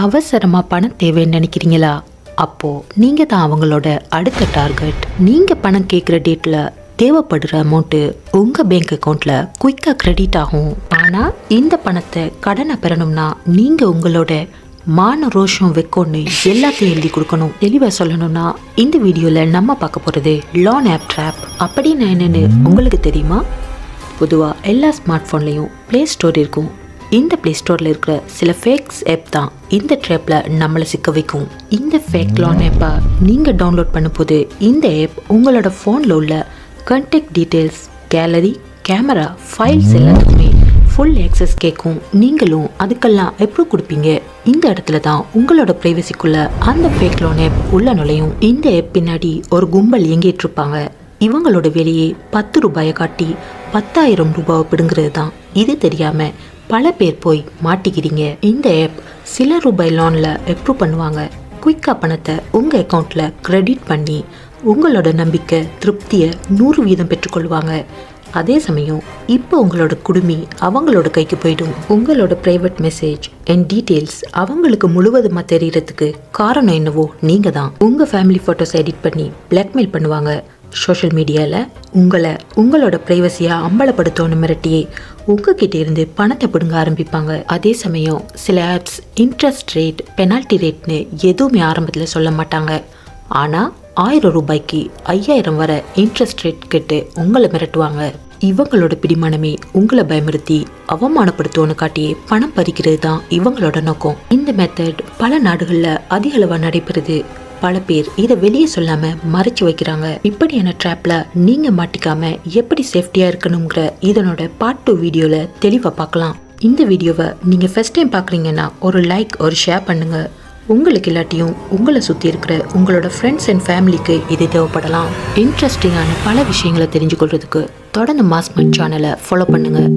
அவசரமாக பணம் தேவைன்னு நினைக்கிறீங்களா? அப்போது நீங்கள் தான் அவங்களோட அடுத்த டார்கெட் நீங்கள் பணம் கேட்குற டேட்டில் தேவைப்படுற அமௌண்ட்டு உங்கள் பேங்க் அக்கௌண்ட்டில் குயிக்காக க்ரெடிட் ஆகும். ஆனால் இந்த பணத்தை கடனை பெறணும்னா நீங்கள் உங்களோட மான ரோஷம் வைக்கோன்னு எல்லாத்தையும் எழுதி கொடுக்கணும். தெளிவாக சொல்லணும்னா இந்த வீடியோவில் நம்ம பார்க்க போகிறது லோன் ஆப் ட்ராப் அப்படின்னா என்னென்னு உங்களுக்கு தெரியுமா? பொதுவாக எல்லா ஸ்மார்ட் ஃபோன்லேயும் ப்ளே ஸ்டோர் இருக்கும். இந்த ப்ளே ஸ்டோரில் இருக்கிற சில ஃபேக்ஸ் ஆப் தான் இந்த ட்ராப்பில் நம்மளை சிக்க வைக்கும். இந்த ஃபேக் லான் ஆப்பை நீங்கள் டவுன்லோட் பண்ணும்போது இந்த ஆப் உங்களோட ஃபோனில் உள்ள contact details gallery camera files எல்லாத்துக்குமே ஃபுல் ஆக்சஸ் கேட்கும் நீங்களும் அதுக்கெல்லாம் எப்படி கொடுப்பீங்க. இந்த இடத்துல தான் உங்களோட ப்ரைவசிக்குள்ள அந்த ஃபேக் லோன் ஆப் உள்ள நுழையும். இந்த ஆப் பின்னாடி ஒரு கும்பல் இயங்கிட்டு இருப்பாங்க. இவங்களோட வெளியே பத்து ரூபாயை காட்டி பத்தாயிரம் ரூபாவை பிடுங்கிறது தான். இது தெரியாம பல பேர் போய் மாட்டிக்கிறீங்க. இந்த ஆப் சில ரூபாய் லோனில் அப்ரூவ் பண்ணுவாங்க. குயிக்காக பணத்தை உங்கள் அக்கௌண்ட்டில் க்ரெடிட் பண்ணி உங்களோட நம்பிக்கை திருப்தியை நூறு வீதம் பெற்றுக்கொள்வாங்க அதே சமயம் இப்போ உங்களோட குடுமி அவங்களோட கைக்கு போயிடும். உங்களோட ப்ரைவேட் மெசேஜ் அண்ட் டீட்டெயில்ஸ் அவங்களுக்கு முழுவதுமாக தெரியறதுக்கு காரணம் என்னவோ நீங்கள் தான் உங்கள் ஃபேமிலி ஃபோட்டோஸ் எடிட் பண்ணி பிளாக்மெயில் பண்ணுவாங்க. சோஷியல் மீடியாவில் உங்களை உங்களோட ப்ரைவசியாக அம்பலப்படுத்தணும்னு மிரட்டியே உங்ககிட்ட இருந்து பணத்தை பிடுங்க ஆரம்பிப்பாங்க. அதே சமயம் சில ஆப்ஸ் இன்ட்ரெஸ்ட் ரேட் பெனால்ட்டி ரேட்னு எதுவுமே ஆரம்பத்தில் சொல்ல மாட்டாங்க. ஆனால் ஆயிரம் ரூபாய்க்கு ஐயாயிரம் வர இன்ட்ரெஸ்ட் ரேட் கேட்டு உங்களை மிரட்டுவாங்க. இவங்களோட பிடிமானமே உங்களை பயமுறுத்தி அவமானப்படுத்துவோன்னு காட்டியே பணம் பறிக்கிறது தான் இவங்களோட நோக்கம். இந்த மெத்தட் பல நாடுகளில் அதிக அளவாக நடைபெறுது. பல பேர் இதை வெளியே சொல்லாம மறைச்சு வைக்கிறாங்க. இப்படியான ட்ராப்ல நீங்க மாட்டிக்காம எப்படி சேஃப்டியா இருக்கணுங்கிற இதனோட பார்ட் டூ வீடியோல தெளிவா பார்க்கலாம். இந்த வீடியோவை நீங்க ஃபர்ஸ்ட் டைம் பார்க்குறீங்கன்னா ஒரு லைக் ஒரு ஷேர் பண்ணுங்க. உங்களுக்கு இல்லாட்டியும் உங்களை சுற்றி இருக்கிற உங்களோட ஃப்ரெண்ட்ஸ் அண்ட் ஃபேமிலிக்கு இது தேவைப்படலாம். இன்ட்ரெஸ்டிங்கான பல விஷயங்களை தெரிஞ்சுக்கொள்றதுக்கு தொடர்ந்து மாஸ்மன் சேனலை ஃபாலோ பண்ணுங்கள்